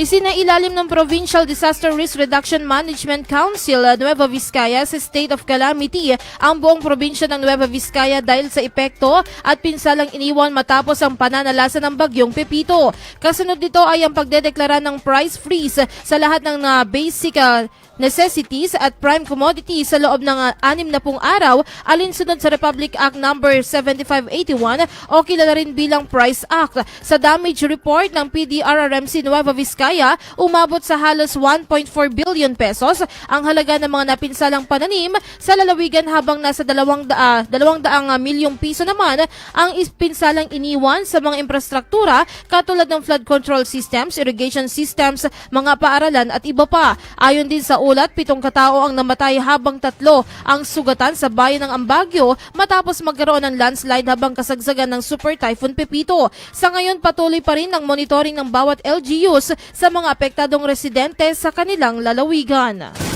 Isinailalim ng Provincial Disaster Risk Reduction Management Council uh, Nueva Vizcaya sa state of calamity ang buong probinsya ng Nueva Vizcaya dahil sa epekto at pinsalang iniwan matapos ang pananalasa ng bagyong Pepito. Kasunod nito ay ang pagdedeklara ng price freeze sa lahat ng uh, basic uh, necessities at prime commodities sa loob ng uh, anim na pung araw alinsunod sa Republic Act number 7581 o kilala rin bilang Price Act. Sa damage report ng PDRRMC Nueva Vizcaya, umabot sa halos 1.4 billion pesos ang halaga ng mga napinsalang pananim sa lalawigan habang nasa dalawang, da, dalawang daang uh, milyong piso naman ang ispinsalang iniwan sa mga infrastruktura katulad ng flood control systems, irrigation systems, mga paaralan at iba pa. Ayon din sa ulat, pitong katao ang namatay habang tatlo ang sugatan sa bayan ng Ambagyo matapos magkaroon ng landslide habang kasagsagan ng Super Typhoon Pepito. Sa ngayon, patuloy pa rin ang monitoring ng bawat LGUs sa mga apektadong residente sa kanilang lalawigan.